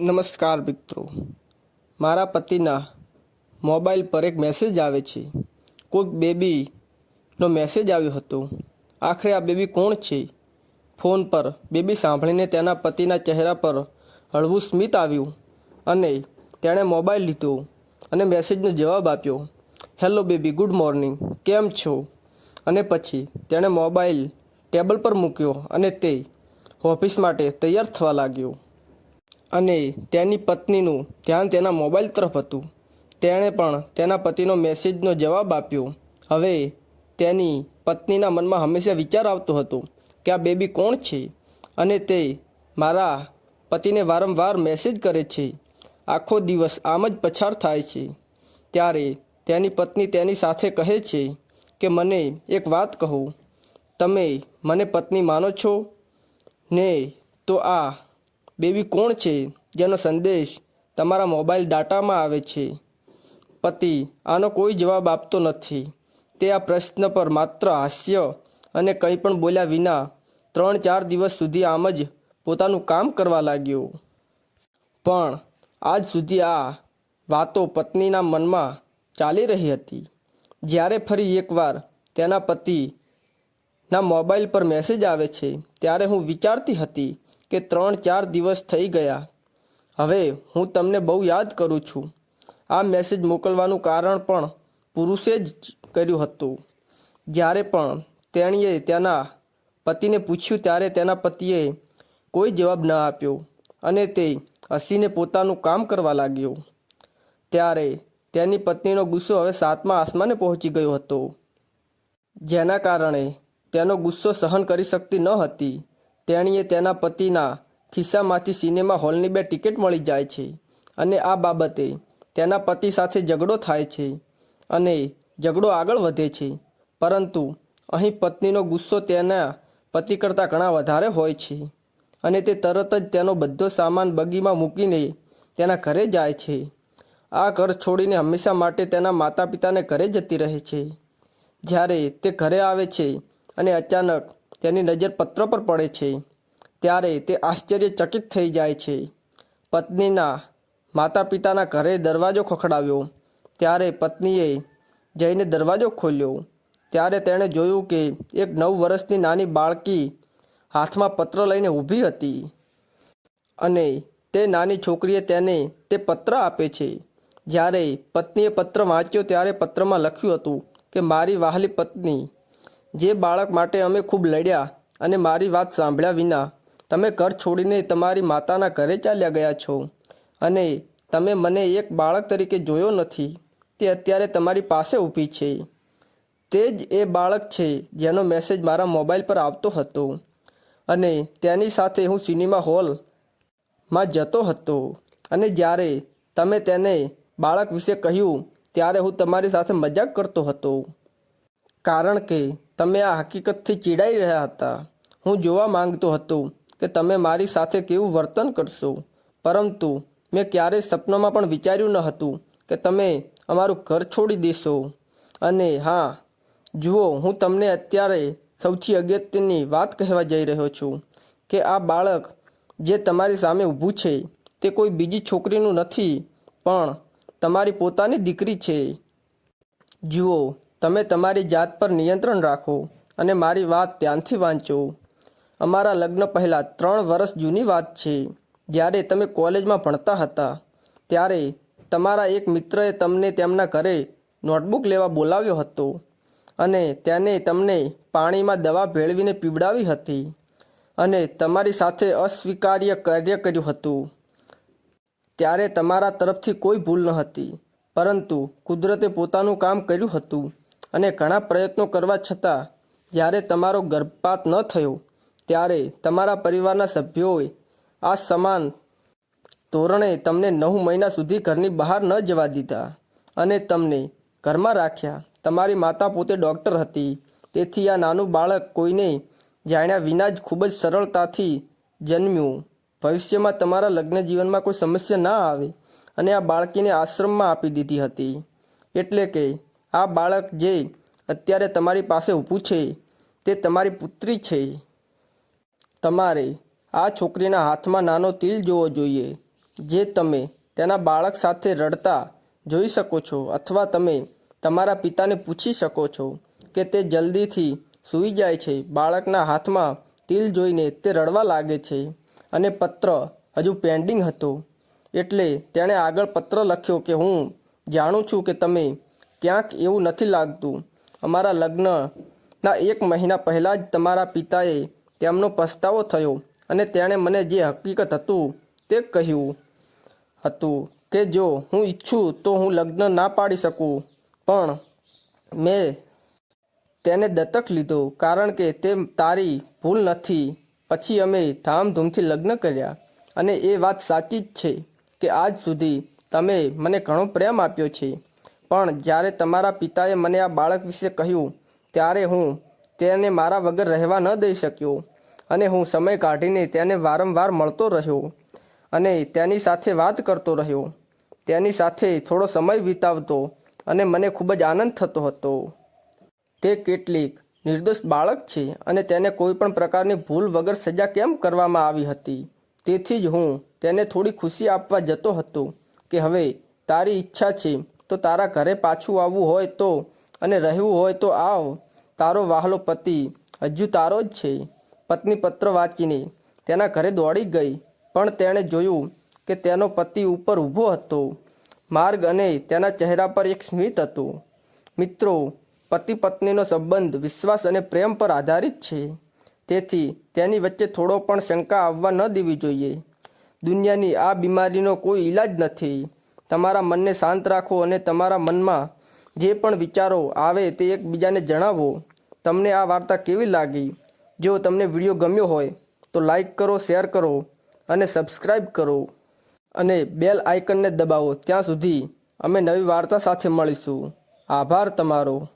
નમસ્કાર મિત્રો. મારા પતિના મોબાઈલ પર એક મેસેજ આવે છે. કોઈક બેબીનો મેસેજ આવ્યો હતો. આખરે આ બેબી કોણ છે? ફોન પર બેબી સાંભળીને તેના પતિના ચહેરા પર હળવું સ્મિત આવ્યું અને તેણે મોબાઈલ લીધો અને મેસેજનો જવાબ આપ્યો હેલો બેબી ગુડ મોર્નિંગ કેમ છો? અને પછી તેણે મોબાઈલ ટેબલ પર મૂક્યો અને તે ઓફિસ માટે તૈયાર થવા લાગ્યો. અને તેની પત્નીનું ધ્યાન તેના મોબાઈલ તરફ હતું. તેણે પણ તેના પતિનો મેસેજનો જવાબ આપ્યો. હવે તેની પત્નીના મનમાં હંમેશા વિચાર આવતો હતો કે આ બેબી કોણ છે અને તે મારા પતિને વારંવાર મેસેજ કરે છે. આખો દિવસ આમ જ પછાર થાય છે. ત્યારે તેની પત્ની તેની સાથે કહે છે કે, મને એક વાત કહો. તમે મને પત્ની માનો છો? ને તો આ બેબી કોણ છે? જેનો સંદેશ તમારા મોબાઈલ ડાટામાં આવે છે. પતિ, આનો કોઈ જવાબ આપતો નથી. તે આ પ્રશ્ન પર માત્ર હાસ્ય અને કંઈ પણ બોલ્યા વિના ત્રણ ચાર દિવસ સુધી આમ જ પોતાનું કામ કરવા લાગ્યો. પણ આજ સુધી આ વાતો પત્નીના મનમાં ચાલી રહી હતી. જ્યારે ફરી એકવાર તેના પતિના મોબાઈલ પર મેસેજ આવે છે, ત્યારે હું વિચારતી હતી કે ત્રણ ચાર દિવસ થઈ ગયા. હવે હું તમને બહુ યાદ કરું છું. આ મેસેજ મોકલવાનું કારણ પણ પુરુષે જ કર્યું હતું. જ્યારે પણ તેણીએ તેના પતિને પૂછ્યું ત્યારે તેના પતિએ કોઈ જવાબ ન આપ્યો અને તે હસીને પોતાનું કામ કરવા લાગ્યો. ત્યારે તેની પત્નીનો ગુસ્સો હવે સાતમા આસમાને પહોંચી ગયો હતો. જેના કારણે તેનો ગુસ્સો સહન કરી શકતી ન હતી. તેણીએ તેના પતિના ખિસ્સામાંથી સિનેમા હોલની બે ટિકિટ મળી જાય છે અને આ બાબતે તેના પતિ સાથે ઝઘડો થાય છે અને ઝઘડો આગળ વધે છે. પરંતુ અહીં પત્નીનો ગુસ્સો તેના પતિ કરતાં ઘણા વધારે હોય છે અને તે તરત જ તેનો બધો સામાન બગીમાં મૂકીને તેના ઘરે જાય છે. આ ઘર છોડીને હંમેશા માટે તેના માતા પિતાને ઘરે જતી રહે છે. જ્યારે તે ઘરે આવે છે અને અચાનક તેની નજર પત્ર પર પડે છે. ત્યારે તે આશ્ચર્યચકિત થઈ જાય છે. પત્નીના માતા પિતાના ઘરે દરવાજો ખખડાવ્યો. ત્યારે પત્નીએ જઈને દરવાજો ખોલ્યો. ત્યારે તેણે જોયું કે એક નવ વર્ષની નાની બાળકી હાથમાં પત્ર લઈને ઊભી હતી. અને તે નાની છોકરીએ તેને તે પત્ર આપે છે. જ્યારે પત્નીએ પત્ર વાંચ્યો ત્યારે પત્રમાં લખ્યું હતું કે, મારી વહાલી પત્ની જે બાળક માટે અમે ખૂબ લડ્યા અને મારી વાત સાંભળ્યા વિના, તમે ઘર છોડીને તમારી માતાના ઘરે ચાલ્યા ગયા છો અને તમે મને એક બાળક તરીકે જોયો નથી, તે અત્યારે તમારી પાસે ઊભી છે. તે જ એ બાળક છે જેનો મેસેજ મારા મોબાઈલ પર આવતો હતો અને તેની સાથે હું સિનેમા હોલમાં જતો હતો. અને જ્યારે તમે તેને બાળક વિશે કહ્યું, ત્યારે હું તમારી સાથે મજાક કરતો હતો. કારણ કે તમે આ હકીકતથી ચીડાઈ રહ્યા હતા. હું જોવા માંગતો હતો કે તમે મારી સાથે કેવું વર્તન કરશો. પરંતુ મેં ક્યારેય સપનામાં પણ વિચાર્યું ન હતું કે તમે અમારું ઘર છોડી દેશો. અને હા, જુઓ, હું તમને અત્યારે સૌથી અગત્યની વાત કહેવા જઈ રહ્યો છું કે આ બાળક જે તમારી સામે ઊભું છે, તે કોઈ બીજી છોકરીનું નથી, પણ તમારી પોતાની દીકરી છે. જુઓ તમે તમારી જાત પર નિયંત્રણ રાખો અને મારી વાત ધ્યાનથી વાંચો. અમારા લગ્ન પહેલાં ત્રણ વર્ષ જૂની વાત છે. જ્યારે તમે કોલેજમાં ભણતા હતા, ત્યારે તમારા એક મિત્રએ તમને તેમના ઘરે નોટબુક લેવા બોલાવ્યો હતો અને તેને તમને પાણીમાં દવા ભેળવીને પીવડાવી હતી અને તમારી સાથે અસ્વીકાર્ય કાર્ય કર્યું હતું. ત્યારે તમારા તરફથી કોઈ ભૂલ ન હતી, પરંતુ કુદરતે પોતાનું કામ કર્યું હતું. અને ઘણા પ્રયત્નો કરવા છતાં, જ્યારે તમારો ગર્ભપાત ન થયો, ત્યારે તમારા પરિવારના સભ્યોએ આ સમાન ધોરણે તમને નવ મહિના સુધી ઘરની બહાર ન જવા દીધા અને તમને ઘરમાં રાખ્યા. તમારી માતા પોતે ડૉક્ટર હતી. તેથી આ નાનું બાળક કોઈને જાણ્યા વિના જ ખૂબ જ સરળતાથી જન્મ્યું. ભવિષ્યમાં તમારા લગ્ન જીવનમાં કોઈ સમસ્યા ના આવે અને આ બાળકીને આશ્રમમાં આપી દીધી હતી. એટલે કે આ બાળક જે અત્યારે તમારી પાસે ઊભું છે, તે તમારી પુત્રી છે. તમારે આ છોકરીના હાથમાં નાનો તિલ જોવો જોઈએ, જે તમે તેના બાળક સાથે રડતા જોઈ શકો છો અથવા તમે તમારા પિતાને પૂછી શકો છો કે તે જલ્દીથી સૂઈ જાય છે. બાળકના હાથમાં તિલ જોઈને તે રડવા લાગે છે અને પત્ર હજુ પેન્ડિંગ હતો. એટલે તેણે આગળ પત્ર લખ્યો કે હું જાણું છું કે તમે ક્યાંક એવું નથી લાગતું. અમારા લગ્નના એક મહિના પહેલાં જ તમારા પિતાએ તેમનો પસ્તાવો થયો અને તેણે મને જે હકીકત હતું તે કહ્યું હતું કે જો હું ઈચ્છું તો હું લગ્ન ના પાડી શકું, પણ મેં તેને દત્તક લીધો કારણ કે તે તારી ભૂલ નથી. પછી અમે ધામધૂમથી લગ્ન કર્યા અને એ વાત સાચી જ છે કે આજ સુધી તમે મને ઘણો પ્રેમ આપ્યો છે. પણ જ્યારે તમારા પિતાએ મને આ બાળક વિશે કહ્યું, ત્યારે હું તેને મારા વગર રહેવા ન દઈ શક્યો અને હું સમય કાઢીને તેને વારંવાર મળતો રહ્યો અને તેની સાથે વાત કરતો રહ્યો. તેની સાથે થોડો સમય વિતાવતો અને મને ખૂબ જ આનંદ થતો હતો. તે કેટલીક નિર્દોષ બાળક છે અને તેને કોઈ પણ પ્રકારની ભૂલ વગર સજા કેમ કરવામાં આવી હતી? તેથી જ હું તેને થોડી ખુશી આપવા જતો હતો કે હવે તારી ઈચ્છા છે તો તારા ઘરે પાછું આવવું હોય તો અને રહેવું હોય તો આવ. તારો વાહલો પતિ, હજુ તારો જ છે. પત્ની પત્ર વાંચીને તેના ઘરે દોડી ગઈ, પણ તેણે જોયું કે તેનો પતિ ઉપર ઊભો હતો. માર્ગ અને તેના ચહેરા પર એક સ્મિત હતું. મિત્રો, પતિ પત્નીનો સંબંધ વિશ્વાસ અને પ્રેમ પર આધારિત છે. તેથી તેની વચ્ચે થોડો પણ શંકા આવવા ન દેવી જોઈએ. દુનિયાની આ બીમારીનો કોઈ ઈલાજ નથી. તમારા મનને શાંત રાખો અને તમારા મનમાં જે પણ વિચારો આવે તે એકબીજાને જણાવો. તમને આ વાર્તા કેવી લાગી? જો તમને વીડિયો ગમ્યો હોય, તો લાઈક કરો, શેર કરો અને સબસ્ક્રાઈબ કરો. અને બેલ આઇકનને દબાવો. ત્યાં સુધી અમે નવી વાર્તા સાથે મળીશું. આભાર તમારો.